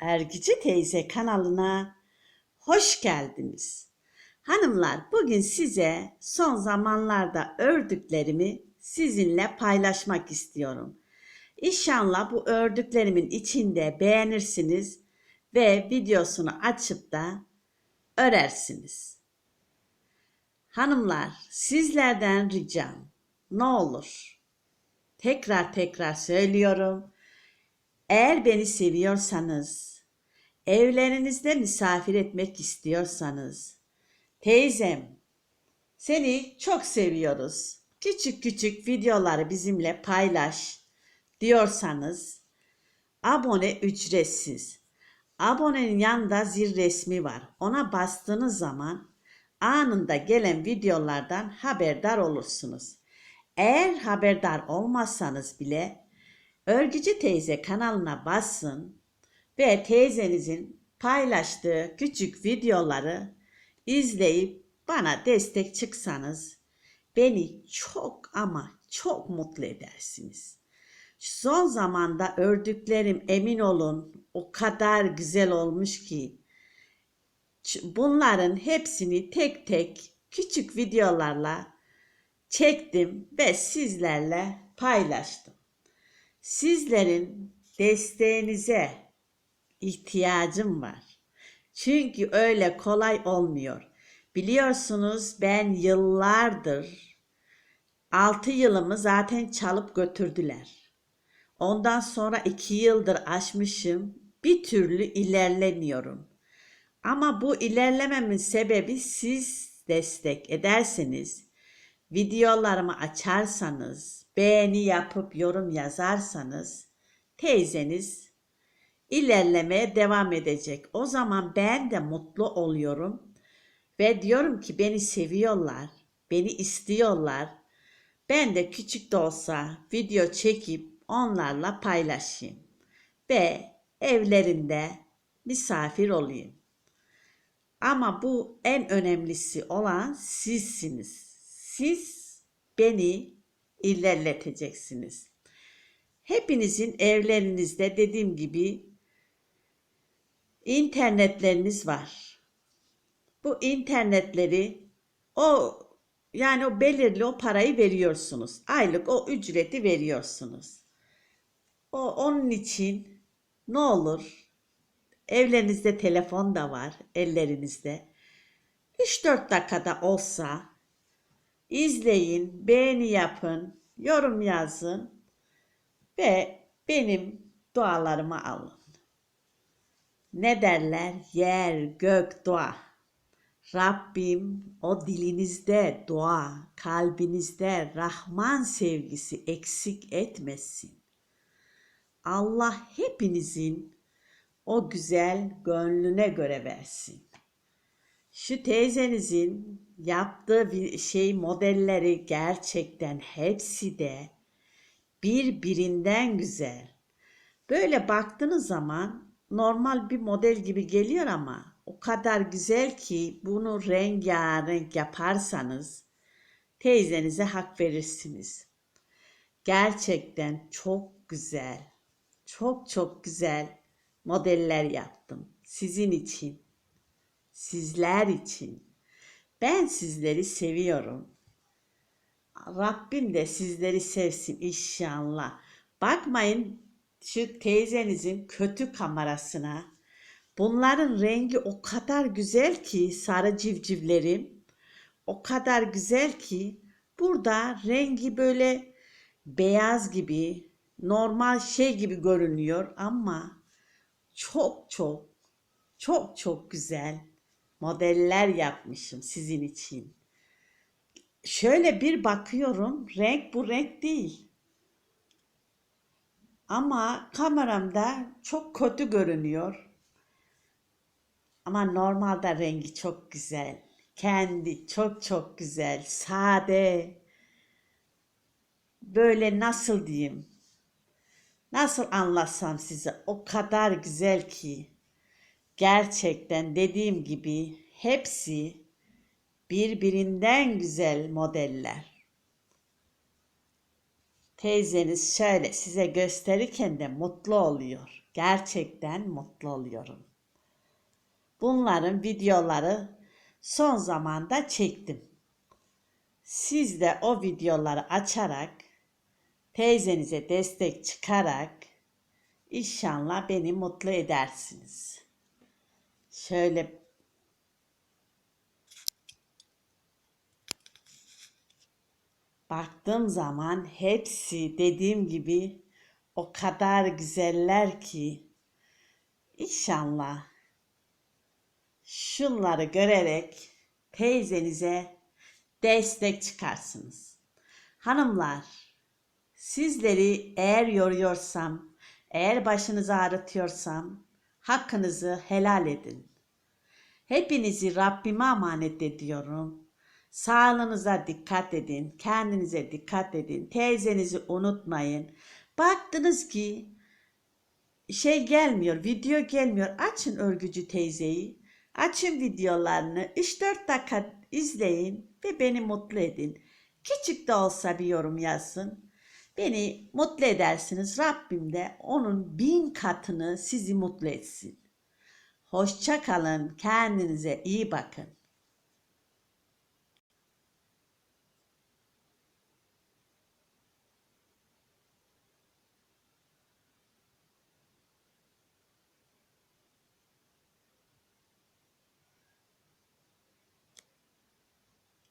Ergici Teyze kanalına hoş geldiniz. Hanımlar bugün size son zamanlarda ördüklerimi sizinle paylaşmak istiyorum. İnşallah bu ördüklerimin içinde beğenirsiniz ve videosunu açıp da örersiniz. Hanımlar sizlerden ricam ne olur tekrar tekrar söylüyorum. Eğer beni seviyorsanız, evlerinizde misafir etmek istiyorsanız, teyzem seni çok seviyoruz. Küçük küçük videoları bizimle paylaş diyorsanız abone ücretsiz. Abonenin yanında zil resmi var. Ona bastığınız zaman anında gelen videolardan haberdar olursunuz. Eğer haberdar olmazsanız bile Örgücü teyze kanalına basın ve teyzenizin paylaştığı küçük videoları izleyip bana destek çıksanız beni çok ama çok mutlu edersiniz. Son zamanda ördüklerim emin olun o kadar güzel olmuş ki bunların hepsini tek tek küçük videolarla çektim ve sizlerle paylaştım. Sizlerin desteğinize ihtiyacım var. Çünkü öyle kolay olmuyor. Biliyorsunuz ben yıllardır 6 yılımı zaten çalıp götürdüler. Ondan sonra 2 yıldır aşmışım. Bir türlü ilerlemiyorum. Ama bu ilerlememin sebebi siz destek ederseniz, videolarımı açarsanız, beğeni yapıp yorum yazarsanız teyzeniz ilerlemeye devam edecek. O zaman ben de mutlu oluyorum ve diyorum ki beni seviyorlar, beni istiyorlar. Ben de küçük de olsa video çekip onlarla paylaşayım ve evlerinde misafir olayım. Ama bu en önemlisi olan sizsiniz. Siz beni ilerleteceksiniz. Hepinizin evlerinizde dediğim gibi internetleriniz var. Bu internetleri o yani o belirli o parayı veriyorsunuz. Aylık o ücreti veriyorsunuz. O onun için ne olur evlerinizde telefon da var ellerinizde. 3-4 dakikada olsa izleyin, beğeni yapın, yorum yazın ve benim dualarımı alın. Ne derler? Yer, gök, dua. Rabbim o dilinizde dua, kalbinizde Rahman sevgisi eksik etmesin. Allah hepinizin o güzel gönlüne göre versin. Şu teyzenizin yaptığı bir şey modelleri gerçekten hepsi de birbirinden güzel. Böyle baktığınız zaman normal bir model gibi geliyor ama o kadar güzel ki bunu rengarenk yaparsanız teyzenize hak verirsiniz. Gerçekten çok güzel, çok çok güzel modeller yaptım sizin için, sizler için. Ben sizleri seviyorum. Rabbim de sizleri sevsin inşallah. Bakmayın şu teyzenizin kötü kamerasına. Bunların rengi o kadar güzel ki sarı civcivlerim. O kadar güzel ki burada rengi böyle beyaz gibi normal şey gibi görünüyor ama çok çok çok çok güzel modeller yapmışım sizin için. Şöyle bir bakıyorum renk bu renk değil. Ama kameramda çok kötü görünüyor. Ama normalde rengi çok güzel. Kendi çok çok güzel. Sade. Böyle nasıl diyeyim? Nasıl anlatsam size? O kadar güzel ki gerçekten dediğim gibi hepsi birbirinden güzel modeller. Teyzeniz şöyle size gösterirken de mutlu oluyor. Gerçekten mutlu oluyorum. Bunların videoları son zamanda çektim. Siz de o videoları açarak teyzenize destek çıkarak inşallah beni mutlu edersiniz. Şöyle baktığım zaman hepsi dediğim gibi o kadar güzeller ki inşallah şunları görerek teyzenize destek çıkarsınız. Hanımlar, sizleri eğer yoruyorsam, eğer başınızı ağrıtıyorsam hakkınızı helal edin. Hepinizi Rabbime emanet ediyorum. Sağlığınıza dikkat edin, kendinize dikkat edin, teyzenizi unutmayın. Baktınız ki şey gelmiyor, video gelmiyor. Açın örgücü teyzeyi. Açın videolarını. 3-4 dakika izleyin ve beni mutlu edin. Küçük de olsa bir yorum yazsın. Beni mutlu edersiniz. Rabbim de onun bin katını sizi mutlu etsin. Hoşça kalın. Kendinize iyi bakın.